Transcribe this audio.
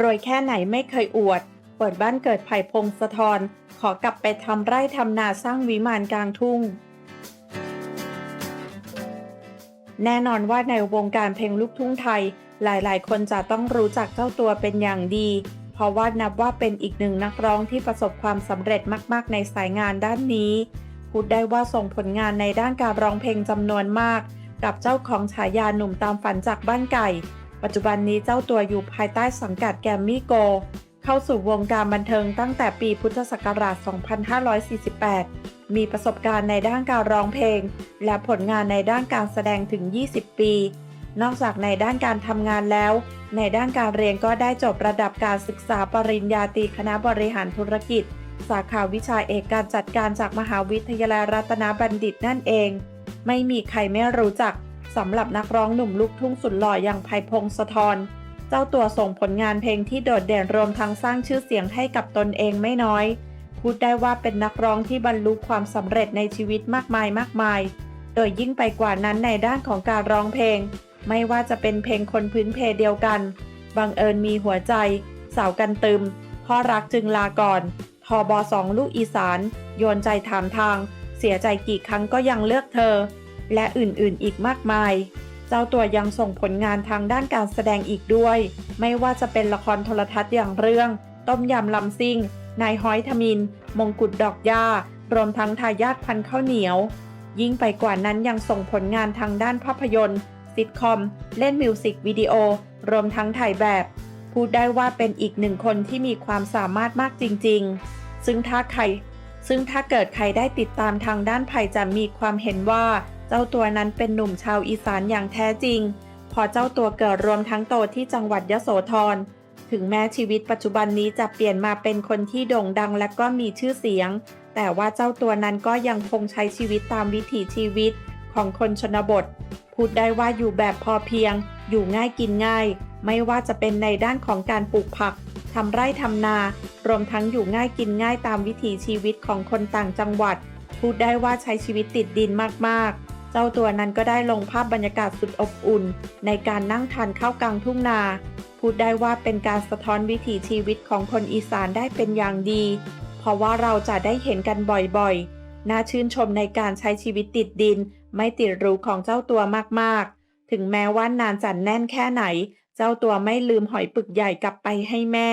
รวยแค่ไหนไม่เคยอวด เปิดบ้านเกิดไผ่พงศธรขอกลับไปทำไร่ทำนาสร้างวิมานกลางทุ่ง แน่นอนว่าในวงการเพลงลูกทุ่งไทย หลายๆ คนจะต้องรู้จักเจ้าตัวเป็นอย่างดี เพราะว่านับว่าเป็นอีกหนึ่งนักร้องที่ประสบความสำเร็จมากๆ ในสายงานด้านนี้ พูดได้ว่าส่งผลงานในด้านการร้องเพลงจำนวนมาก กับเจ้าของฉายาหนุ่มตามฝันจากบ้านไก่ ปัจจุบันนี้เจ้าตัวอยู่ภายใต้สังกัดแกรมมี่โก เข้าสู่วงการบันเทิงตั้งแต่ปีพุทธศักราช 2548 มีประสบการณ์ในด้านการร้องเพลง และผลงานในด้านการแสดงถึง 20 ปี นอกจากในด้านการทำงานแล้ว ในด้านการเรียนก็ได้จบระดับการศึกษาปริญญาตรีคณะบริหารธุรกิจ สาขาวิชาเอกการจัดการจากมหาวิทยาลัยรัตนบัณฑิตนั่นเอง ไม่มีใครไม่รู้จักสำหรับนักร้องหนุ่มลูกทุ่งสุดหล่ออย่างไผ่พงศธร เจ้าตัวส่งผลงานเพลงที่โดดเด่นรวมทั้งสร้างชื่อเสียงให้กับตนเองไม่น้อย พูดได้ว่าเป็นนักร้องที่บรรลุความสำเร็จในชีวิตมากมายมากมาย โดยยิ่งไปกว่านั้นในด้านของการร้องเพลง ไม่ว่าจะเป็นเพลงคนพื้นเพเดียวกัน บังเอิญมีหัวใจ สาวกันตึม พ่อรักจึงลาก่อนทอบอสองลูกอีสาน โยนใจถามทาง เสียใจกี่ครั้งก็ยังเลือกเธอ และอื่นๆ อีกมากมาย เจ้าตัวยังส่งผลงานทางด้านการแสดงอีกด้วย ไม่ว่าจะเป็นละครโทรทัศน์อย่างเรื่อง ต้มยำลำซิ่ง นายฮ้อยทมิน มงกุฎดอกหญ้ารวมทั้งทายาทพันข้าวเหนียว ยิ่งไปกว่านั้นยังส่งผลงานทางด้านภาพยนตร์ซิทคอม เล่นมิวสิกวิดีโอ รวมทั้งถ่ายแบบ พูดได้ว่าเป็นอีกหนึ่งคนที่มีความสามารถมากจริง ๆ ซึ่งถ้าใครซึ่งถ้าเกิดใครได้ติดตามทางด้านไผ่จะมีความเห็นว่า เจ้าตัวนั้นเป็นหนุ่มชาวอีสานอย่างแท้จริง พอเจ้าตัวเกิดรวมทั้งโตที่จังหวัดยโสธร ถึงแม้ชีวิตปัจจุบันนี้จะเปลี่ยนมาเป็นคนที่โด่งดังและก็มีชื่อเสียง แต่ว่าเจ้าตัวนั้นก็ยังคงใช้ชีวิตตามวิถีชีวิตของคนชนบท พูดได้ว่าอยู่แบบพอเพียง อยู่ง่ายกินง่าย ไม่ว่าจะเป็นในด้านของการปลูกผักทำไร่ทำนา รวมทั้งอยู่ง่ายกินง่ายตามวิถีชีวิตของคนต่างจังหวัด พูดได้ว่าใช้ชีวิตติดดินมากๆ เจ้าตัวนั้นก็ได้ลงภาพบรรยากาศสุดอบอุ่น ในการนั่งทานข้าวกลางทุ่งนา พูดได้ว่าเป็นการสะท้อนวิถีชีวิตของคนอีสานได้เป็นอย่างดี เพราะว่าเราจะได้เห็นกันบ่อยๆ น่าชื่นชมในการใช้ชีวิตติดดิน ไม่ติดรูของเจ้าตัวมากๆ ถึงแม้ว่านานจัดแน่นแค่ไหน เจ้าตัวไม่ลืมหอยปึกใหญ่กลับไปให้แม่